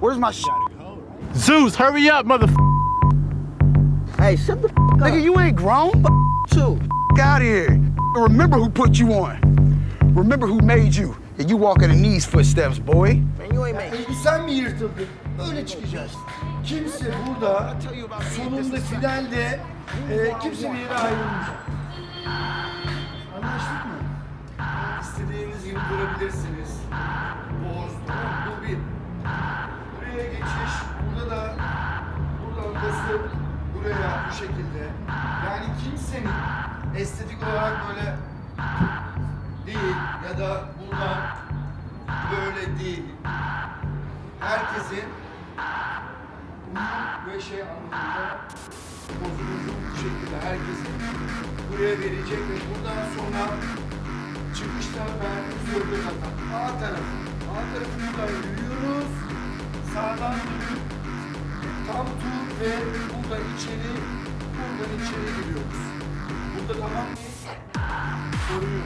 Where's my shit? Zeus, hurry up, mother. Hey, shut the up. Nigga, you ain't grown. Too. Out of here. Remember who put you on. Remember who made you. And you walking in these footsteps, boy. Man, you ain't made Peki sen mi yırtıldın? Öyle çıkacağız. Kimse burada sonunda finalde e, kimse bir yere ayrılmayacak. Anlaştık mı? İstediğiniz gibi durabilirsiniz. Tamam bu bir. Buraya geçiş, burada da buradan basıp buraya bu şekilde. Yani kimsenin estetik olarak böyle değil ya da buradan böyle değil. Herkesin uyum ve şey anlamında bozulucu bu şekilde herkesin buraya verecek ve buradan sonra çıkışta verdiğimiz yolda zaten A tarafı. A tarafından yürüyoruz. Sağdan dönüp tam tur ve buradan içeri, buradan içeri giriyoruz. Burada tamam mıyız? Sorun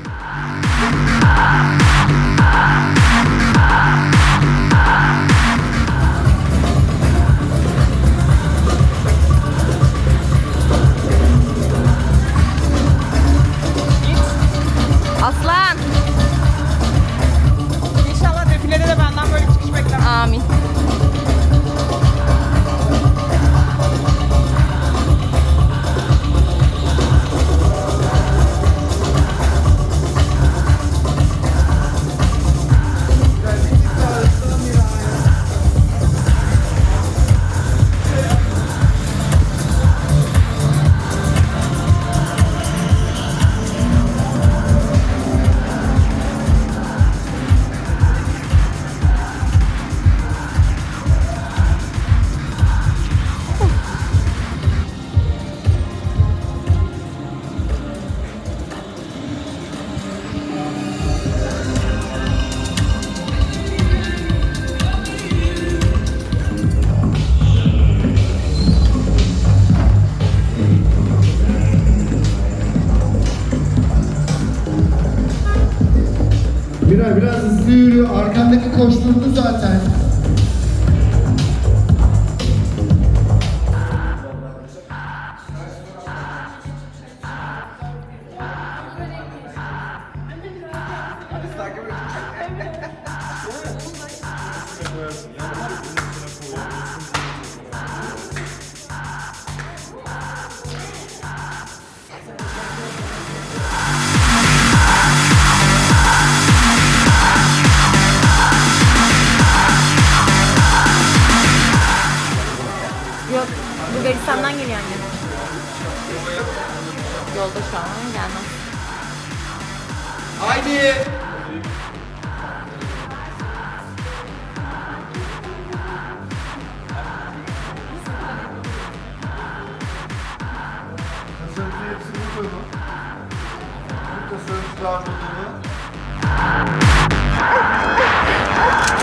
yürü. Arkandaki koşturdu zaten. Bulgaristan'dan geliyor annem. Yolda şu an gelmez. Haydi. Tasarımcı hepsini koyma. Bu tasarımcılar modunu. Sonra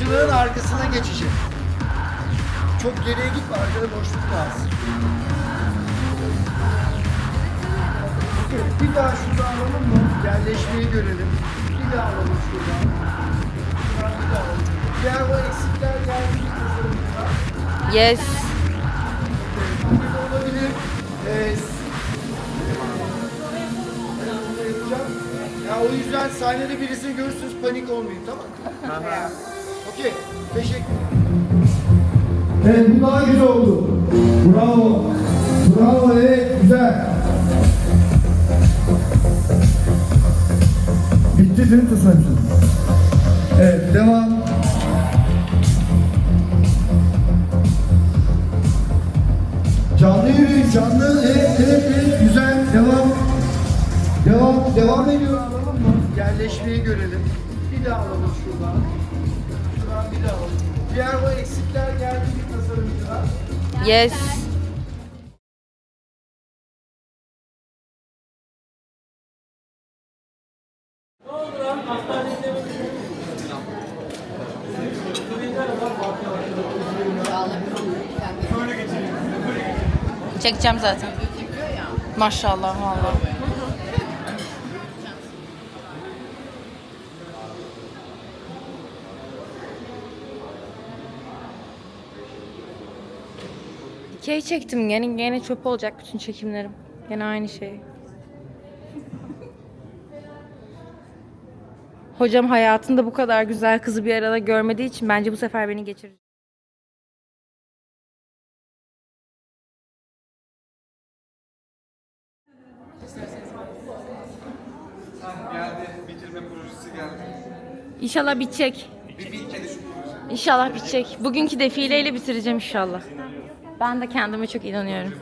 tasarımcılığın arkasına geçecek. Çok geriye gitme, arkada boşluk lazım. Bir daha şuradan alalım mı? Yerleşmeyi görelim. Bir daha alalım şuradan. Şuradan bir daha alalım. Diğer o eksikler geldi. Yes. Burada olabilir. Ee, s- Ben bunu yapacağım. Ya o yüzden sahnede birisini görürsünüz panik olmayın tamam mı? Okey. Teşekkür Evet bu daha güzel oldu. Bravo. Bravo evet güzel. Bitti senin tasarımcın. Evet devam. Canlı yürüyün, canlı. Evet, evet, evet. Güzel. Devam. Devam, devam ediyor. Alalım mı? Yerleşmeyi görelim. Bir daha alalım şuradan. Diğer o eksikler geldi bir tasarımcılar. Yes. Çekeceğim zaten. Maşallah vallahi. Şey çektim gene gene çöp olacak bütün çekimlerim. Gene aynı şey. Hocam hayatında bu kadar güzel kızı bir arada görmediği için bence bu sefer beni geçirecek. Geldi. Bitirme projesi geldi. İnşallah bitecek. Bir bitmedi şu proje. İnşallah bitecek. Bugünkü defileyle bitireceğim inşallah. Ben de kendime çok inanıyorum.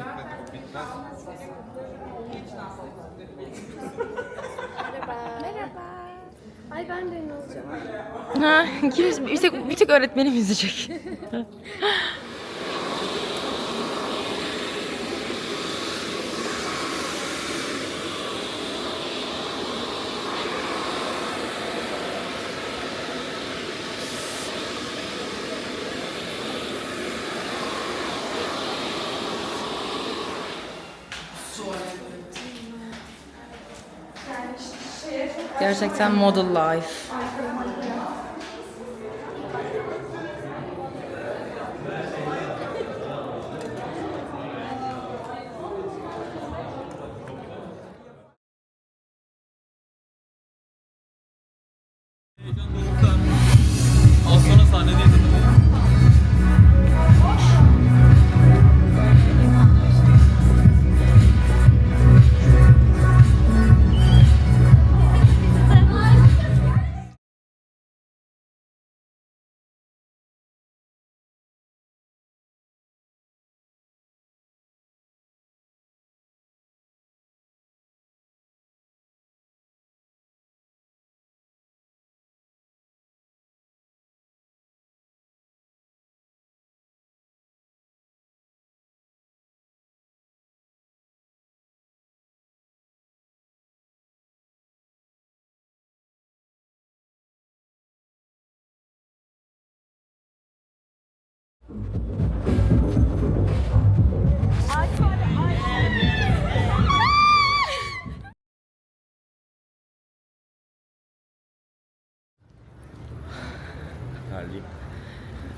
Ay ben de ünlü olacağım. Ha, kim, bir tek, bir tek öğretmenim üzecek. Gerçekten model life.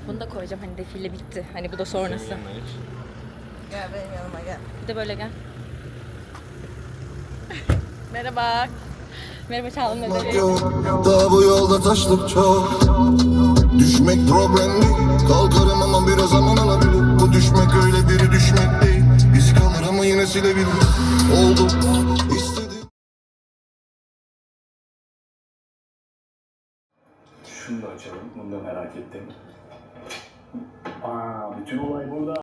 Bunu da koyacağım hani defile bitti. Hani bu da sonrası. Gel benim yanıma gel. Bir de böyle gel. Merhaba. Merhaba Çağla'nın Daha bu yolda taşlık çok Düşmek problem değil Kalkarım ama biraz zaman alabilir Bu düşmek öyle biri düşmek değil İz kalır ama yine silebilir Oldu İstediğim Şunu da açalım. Bunu da merak ettim. Aa, bütün olay bu.